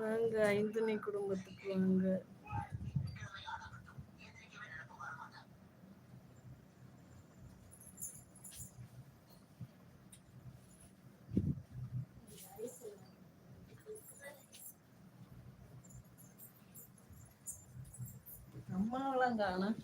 வாங்க ஐந்தனை குடும்பத்துக்கு வாங்க அம்மாவெல்லாம் காணும்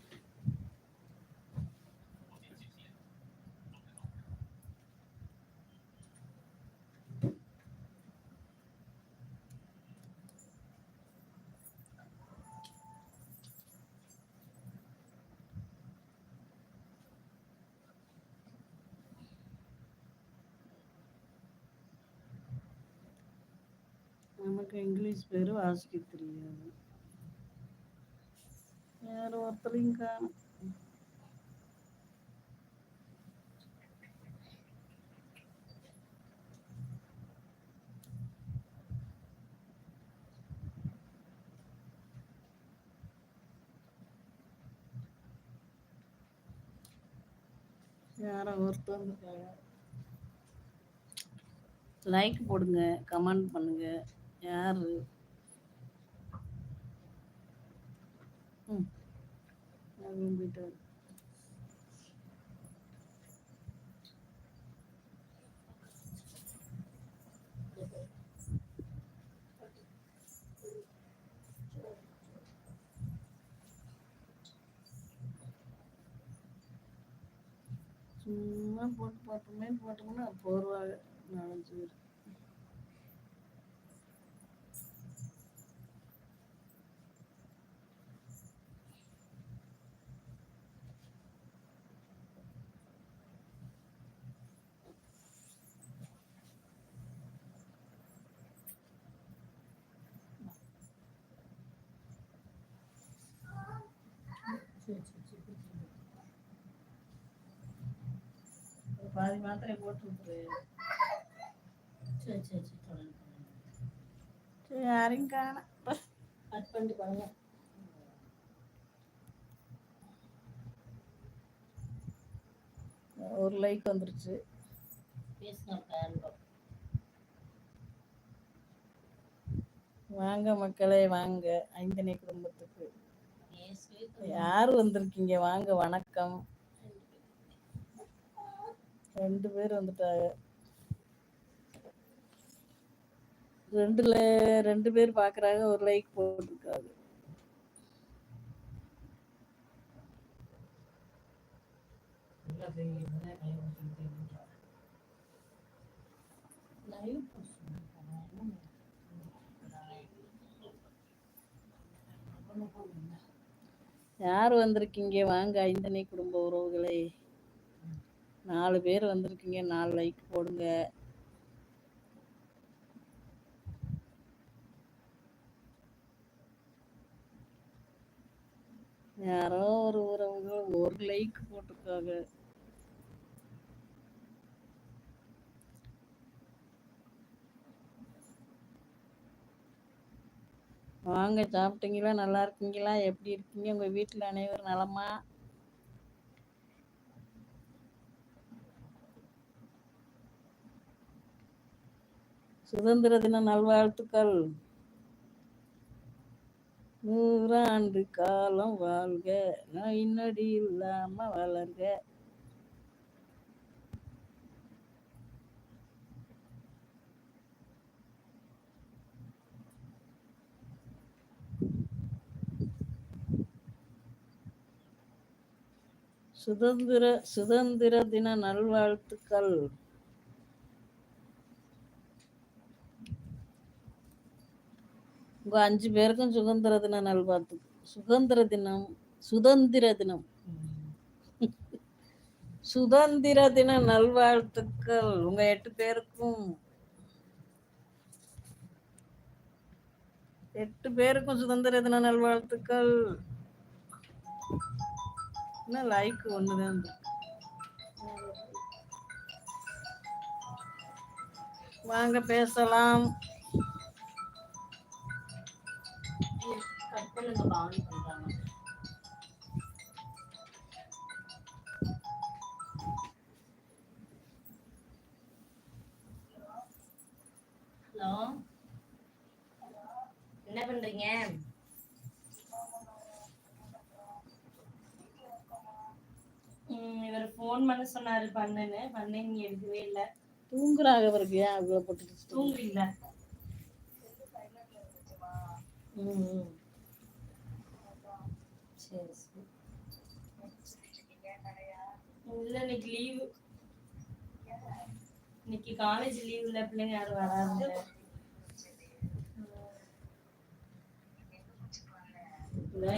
நமக்கு இங்கிலீஷ் பேர் வாசிக்க தெரியாது. வேற ஒருத்தரையும் காணும் யாரோ ஒருத்தர் லைக் போடுங்க கமெண்ட் பண்ணுங்க. யாரு? ம். சும்மா போட்டு போட்டோமே போட்டோம்னா போடுவாங்க நாலஞ்சு பேர். பாதி மாத்திரை போட்டு சரி சரி சரி தொடர்ந்து சரி யாரையும் காணோம். கட் பண்ணிட்டு பாருங்க. ஒரு லைக் வந்துருச்சு. வாங்க மக்களே வாங்க. ஐந்தனை குடும்பத்துக்கு. யார் வந்திருக்கீங்க? வாங்க வணக்கம். ரெண்டு பேர் வந்துட்டாங்க. ரெண்டுல ரெண்டு பேர் பாக்குறாங்க ஒரு லைக் போட்டிருக்காங்க. லைவ் யார் வந்திருக்கீங்க? வாங்க ஐந்தனை குடும்ப உறவுகளே. நாலு பேர் வந்திருக்கீங்க. நாலு லைக் போடுங்க. யாரோ ஒரு உறவுகள் ஒரு லைக் போட்டிருக்காங்க. வாங்க சாப்பிட்டீங்களா? நல்லா இருக்கீங்களா? எப்படி இருக்கீங்க? உங்க வீட்டில் அனைவரும் நலமா? சுதந்திர தின நல்வாழ்த்துக்கள். நூறாண்டு காலம் வாழ்க. நோய் நொடி இல்லாம வளர்க. சுதந்திர சுதந்திர தின நல்வாழ்த்துக்கள். உங்க அஞ்சு பேருக்கும் சுதந்திர தின நல்வாழ்த்து சுதந்திர தினம் சுதந்திர தினம். சுதந்திர தின நல்வாழ்த்துக்கள் உங்க எட்டு பேருக்கும். எட்டு பேருக்கும் சுதந்திர தின நல்வாழ்த்துக்கள். இன்னும் லைக் ஒன்றுதான் இருக்கு. வாங்க பேசலாம் கட் பண்ணுங்க ஃபோன் பண்ண சொன்னாரு பண்ணுன்னு. பண்ணேன் நீ எடுக்கவே இல்ல. தூங்குறாங்க அவருக்கு ஏன் அவ்வளோ போட்டு தூங்குறீங்களா ம் ம். சரி சரி. இல்ல இன்னைக்கு லீவு இன்னைக்கு காலேஜ் லீவ் இல்ல பிள்ளைங்க யாரும் வராங்க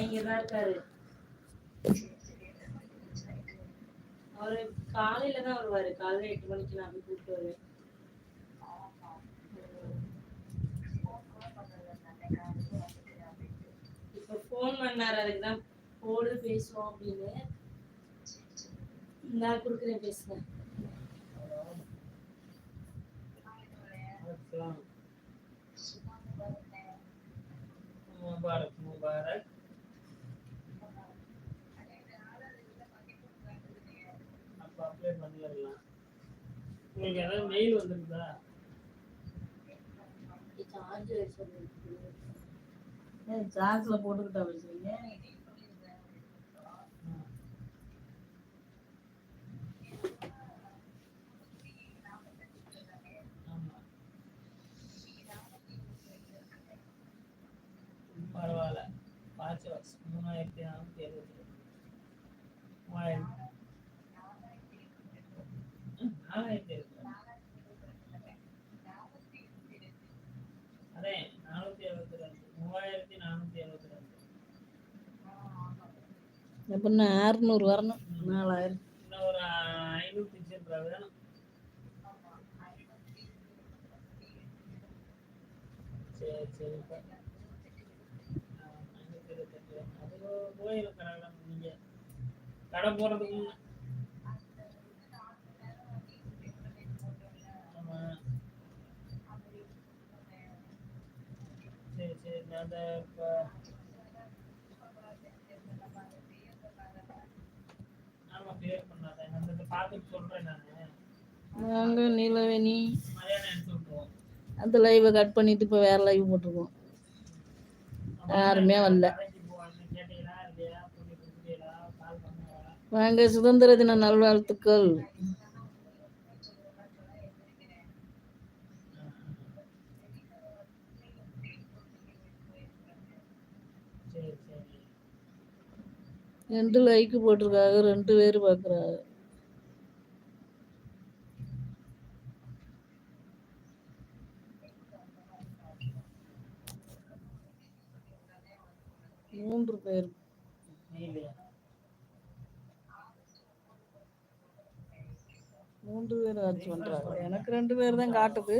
இங்கதான் இருக்காரு. அவர் காலையில தான் வருவாரு. காலையில எட்டு மணிக்கு நான் போய் கூப்பிட்டு வருவேன். இப்ப போன் பண்ணாரு. அதுக்கு போடு பேசுவோம் அப்படின்னு. நான் கொடுக்குறேன் பேசுங்க. Mubarak Mubarak. இப்போ அப்ளை பண்ணிடலாம் உங்களுக்கு ஏதாவது மெயில் வந்திருந்தா? சார்ஜில் போட்டுக்கிட்டா வச்சுருங்க பரவாயில்ல. வாட்ச் வாட்ச் மூணாயிரத்தி நானூற்றி எழுபத்தி ரெண்டு. மூவாயிரம். அதே நானூற்றி எழுபத்தி ரெண்டு மூவாயிரத்தி நானூற்றி எழுபத்தி ரெண்டு எப்படின்னா அறுநூறு வரணும் நாலாயிரம் இன்னும் ஒரு ஐநூற்றி சில்லற வேணும் சரி சரி இப்ப, ஆ, ஐநூத்தி இருபத்தெட்டு வேணும். அது போயிடும் கடை போறதுக்கு சரி நான் அந்த இப்ப ஆமா கிளியர் பண்ணாதேன் அந்த இதை பார்த்துட்டு சொல்றேன் நானு வாங்க நீலவேணி மதியானம் எடுத்து விட்டுருவோம். அந்த லைவை கட் பண்ணிட்டு இப்போ வேற லைவ் போட்டிருக்கோம் யாருமே வரல. வாங்க சுதந்திர தின நல்வாழ்த்துக்கள் சரி சரி ரெண்டு லைக் போட்டிருக்காங்க ரெண்டு பேர் பார்க்குறாங்க மூன்று பேர். மூன்று பேர் வாட்ச் பண்றாங்க. எனக்கு ரெண்டு பேர் தான் காட்டுது.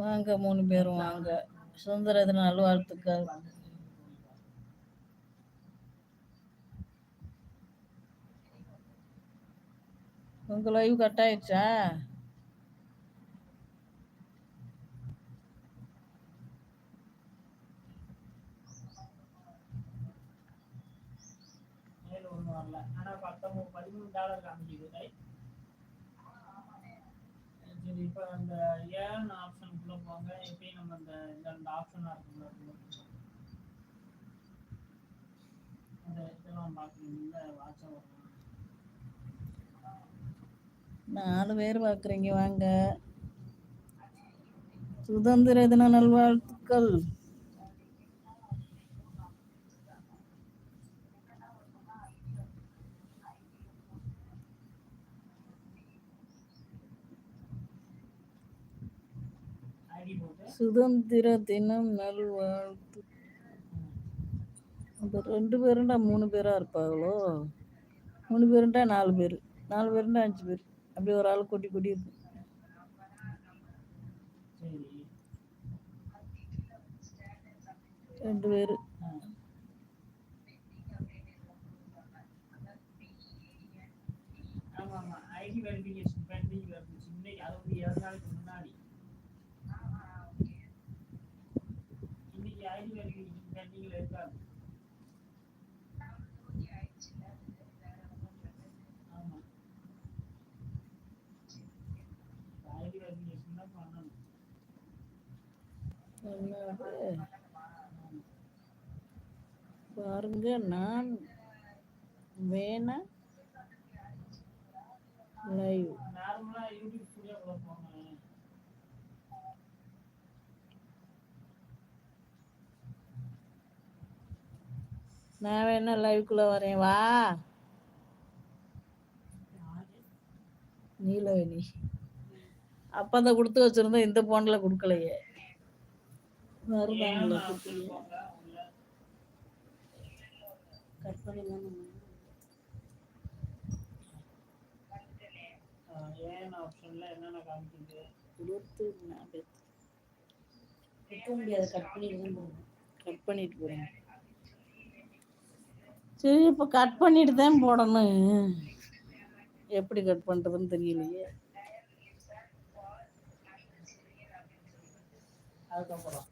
வாங்க மூணு பேரும் வாங்க. சுதந்திர தின நல்வாழ்த்துக்கள் உங்க லைவ் கட் ஆயிடுச்சா? வரல. ஆனா பத்தொன்பது பதிமூணு டாலர் காமிக்குது. right? சரி இப்போ அந்த ஏன் ஆப்ஷனுக்குள்ள போங்க? எப்பயும் நம்ம அந்த இந்த அந்த ஆப்ஷனா அந்த இதெல்லாம் பார்க்கணும். இந்த வாட்சா வரும் நாலு பேர் பார்க்குறீங்க வாங்க. சுதந்திர தின நல்வாழ்த்துக்கள். சுதந்திர தினம் நல்வாழ்த்து அப்போ ரெண்டு பேருண்டா மூணு பேராக இருப்பாங்களோ? மூணு பேருண்டா நாலு பேர். நாலு பேருண்டா அஞ்சு பேர். அப்படி ஒரு ஆள் கொட்டி கொட்டி இருக்கும் சரி ரெண்டு பேர். ஆமாம் ஆமாம் ஐடி வெரிஃபிகேஷன் பாருங்க நான் வேணா லைவ் நான் வேணா லைவ்க்குள்ள வரேன் வா. நீலவேணி அப்ப அந்த கொடுத்து வச்சிருந்தோம் இந்த போன்ல கொடுக்கலையே. உள்ள கட் பண்ணிடலாம் ஏன் ஆப்ஷன்ல என்னென்ன காமிக்குது? கொடுத்து வைக்க முடியாது. கட் பண்ணிடலாம் போகணும். கட் பண்ணிட்டு போறேன். சரி இப்போ கட் பண்ணிட்டு தான் போடணும். எப்படி கட் பண்றதுன்னு தெரியலையே. அதுக்கப்புறம்.